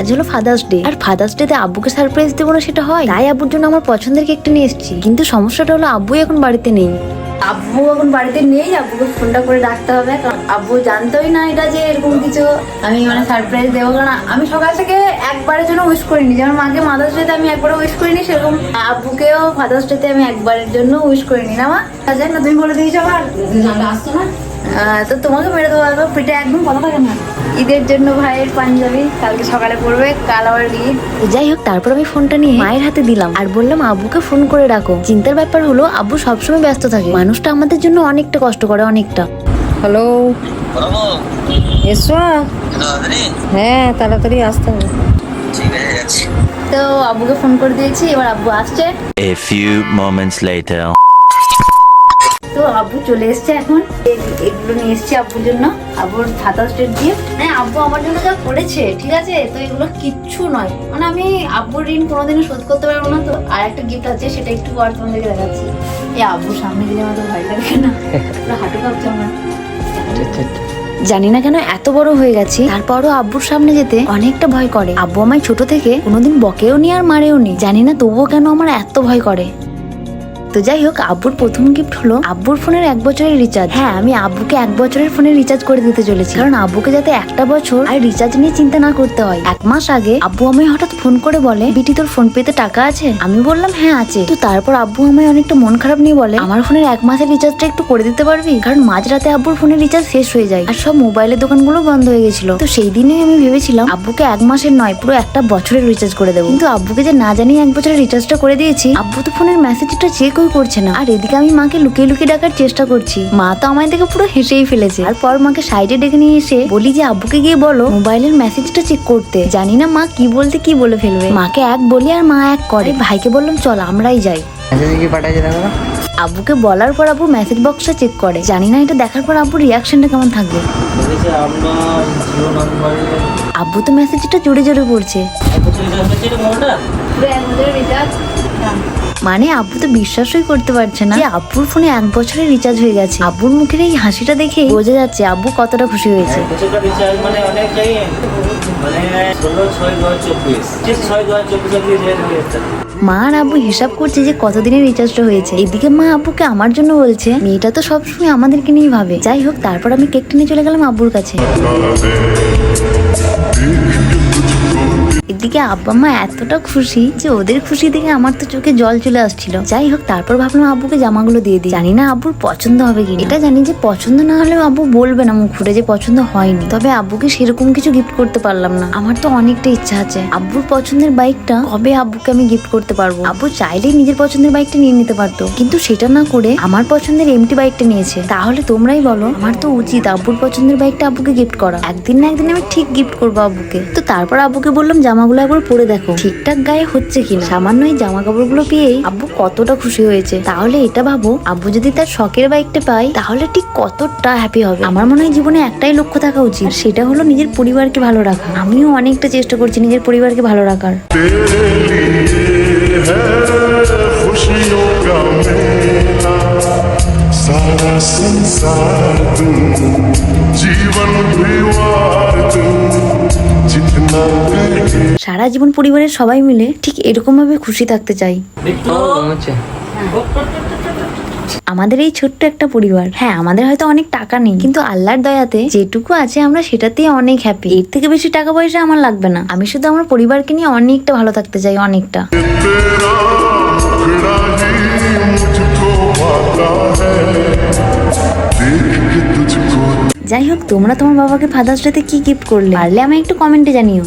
আজ হলো father's day আর ফাদার্স ডে তে আব্বুকে সারপ্রাইজ দেবো না সেটা হয়? তাই আব্বুর জন্য আমার পছন্দের কেকটা নিয়ে এসেছি। কিন্তু সমস্যাটা হলো আব্বু এখন বাড়িতে নেই। আব্বু এখন বাড়িতে নেই আব্বুকে ফোনটা করে ডাকতে হবে। কারণ আব্বু জানতোই না এটা যে এরকম কিছু। আমি মানে সারপ্রাইজ দেবো কারণ আমি সকাল থেকে একবারের জন্য উইশ করিনি। যেমন মাকে মাদার্স ডেতে আমি একবারও উইশ করিনি সেরকম আব্বুকেও ফাদার্স ডেতে আমি একবারের জন্য উইশ করিনি। না মা? আচ্ছা না তুমি বলে দিয়েছ আবার। আসতো না। তো তোমাকে মেরে দেবো একবার পিঠে একদম কথা থাকে না। ঈদের জন্য ভাইয়ের পাঞ্জাবি কালকে সকালে পড়বে কাল আবার ঈদ। যাই হোক তারপর আমি ফোনটা নিয়ে মায়ের হাতে দিলাম। আর বললাম আব্বুকে ফোন করে ডাকো। চিন্তার ব্যাপার হলো আব্বু সবসময় ব্যস্ত থাকে। মানুষটা আমাদের জন্য অনেকটা কষ্ট করে অনেকটা। হ্যালো? এসো। হ্যাঁ তাড়াতাড়ি আসতে হবে। তো আব্বুকে ফোন করে দিয়েছি এবার আব্বু আসছে। A few moments later. তো আব্বু চলে এসছে এখন। এগুলো নিয়ে এসছি আব্বুর জন্য। আব্বুর ফাদার্স ডে গিফট হ্যাঁ আব্বু আমার জন্য যা করেছে, ঠিক আছে? তো এগুলো কিচ্ছু নয়। মানে আমি আব্বুর ঋণ কোনোদিনও শোধ করতে পারব না তো। আর একটা গিফট আছে, সেটা একটু পর তোমাদেরকে দেখাচ্ছি। এই আব্বুর সামনে গেলে আমার ভয় লাগে না। হাঁটু কাঁপছে আমার। জানি না কেন এত বড় হয়ে গেছি, তারপরও আব্বুর সামনে যেতে অনেকটা ভয় করে। আব্বু আমায় ছোট থেকে কোনোদিন বকেও নি আর মারেও নি। জানি না তবুও কেন আমার এত ভয় করে। তো যাই হোক আব্বুর প্রথম গিফট হলো আব্বুর ফোনের এক বছরের রিচার্জ হ্যাঁ আমি আব্বুকে এক বছরের ফোনে রিচার্জ করে দিতে চলেছি। কারণ আব্বুকে যাতে একটা বছর আর রিচার্জ নিয়ে চিন্তা না করতে হয়। এক মাস আগে আব্বু আমায় হঠাৎ ফোন করে বলে, বিটি, তোর ফোন পেতে টাকা আছে? আমি বললাম হ্যাঁ আছে। তো তারপর আব্বু আমায় অনেকটা মন খারাপ নিয়ে বলে, আমার ফোনের এক মাসের রিচার্জটা একটু করে দিতে পারবি? কারণ মাঝরাতে আব্বুর ফোনের রিচার্জ শেষ হয়ে যায়। আর সব মোবাইলের দোকানগুলো বন্ধ হয়ে গেছিল। তো সেই দিনে আমি ভেবেছিলাম, আব্বুকে এক মাসের নয়, পুরো একটা বছরের রিচার্জ করে দেবো। কিন্তু আব্বুকে যে না জানিয়ে এক বছরের রিচার্জটা করে দিয়েছি, আব্বু তো ফোনের মেসেজটা চেকই করছে না। আর এদিকে আমি মাকে লুকিয়ে লুকিয়ে ডাকার চেষ্টা করছি। মা তো আমায় দেখে পুরো হেসেই ফেলেছে। আর পর মাকে সাইডে ডেকে নিয়ে এসে বলি যে আব্বুকে গিয়ে বলো মোবাইলের মেসেজটা চেক করতে। জানি না মা কি বলতে কি বলে ফেলবে। মাকে এক বলি আর মা এক করে। ভাইকে বললাম চল আমরাই যাই। কি পাঠাইছে দেখো? আব্বুকে বলার পর আব্বু মেসেজ বক্সটা চেক করে। জানি না এটা দেখার পর আব্বুর রিয়াকশনটা কেমন থাকবে। আব্বু তো মেসেজটা জোরে জোরে পড়ছে। মানে আব্বু তো বিশ্বাসই করতে পারছে না যে আব্বুর ফোনে এক বছরের রিচার্জ হয়ে গেছে। আব্বুর মুখের এই হাসিটা দেখে বোঝা যাচ্ছে আব্বু কতটা খুশি হয়েছে। মানে মানে মা আর আব্বু হিসাব করছে যে কতদিনের রিচার্জটা হয়েছে। এদিকে মা আব্বুকে আমার জন্য বলছে মেয়েটা তো সবসময় আমাদেরকে নিয়ে ভাবে। যাই হোক তারপর আমি কেকটা নিয়ে চলে গেলাম আব্বুর কাছে। এদিকে আব্বা মা এতটা খুশি যে ওদের খুশি দেখে আমার তো চোখে জল চলে আসছিল। যাই হোক, তারপর ভাবলাম আব্বুকে জামাগুলো দিয়ে দিই। জানি না আব্বুর পছন্দ হবে কি এটা জানি যে পছন্দ না হলেও আব্বু বলবে না মুখ ফুটে যে পছন্দ হয়নি। তবে আব্বুকে সেরকম কিছু গিফট করতে পারলাম না। আমার তো অনেকটা ইচ্ছা আছে। আব্বুর পছন্দের বাইকটা কবে আব্বুকে আমি গিফট করতে পারব? আব্বু চাইলেই নিজের পছন্দের বাইকটা নিয়ে নিতে পারতো। কিন্তু সেটা না করে আমার পছন্দের এমটি বাইকটা নিয়েছে। তাহলে তোমরাই বলো, আমার তো উচিত আব্বুর পছন্দের বাইকটা আব্বুকে গিফট করা। একদিন না একদিন আমি ঠিক গিফট করব আব্বুকে। তো তারপর আব্বুকে বললাম জামাগুলো একবার পরে দেখো ঠিকঠাক গায়ে হচ্ছে কিনা সামান্য এই জামা কাপড়গুলো পেয়েই আব্বু কতটা খুশি হয়েছে তাহলে এটা ভাবো আব্বু যদি তার শখের বাইকটা পায় তাহলে ঠিক কতটা হ্যাপি হবে আমার মনে হয় জীবনে একটাই লক্ষ্য থাকা উচিত আর সেটা হলো নিজের পরিবারকে ভালো রাখা আমিও অনেকটা চেষ্টা করছি নিজের পরিবারকে ভালো রাখার खुशियों का मेला सारा संसार तुम जीवन भीवार সারা জীবন পরিবারের সবাই মিলে ঠিক এরকমভাবে খুশি থাকতে চাই। আচ্ছা। আমাদের এই ছোট্ট একটা পরিবার। হ্যাঁ আমাদের হয়তো অনেক টাকা নেই কিন্তু আল্লাহর দয়াতে যেটুকু আছে আমরা সেটাতেই অনেক হ্যাপি এর থেকে বেশি টাকা পয়সা আমার লাগবে না। আমি শুধু আমার পরিবারকে নিয়ে অনেকটা ভালো থাকতে চাই অনেকটা। যাই হোক তোমরা তোমার বাবাকে ফাদার্স ডেতে কি গিফট করলে? পারলে আমায় একটু কমেন্টে জানিও।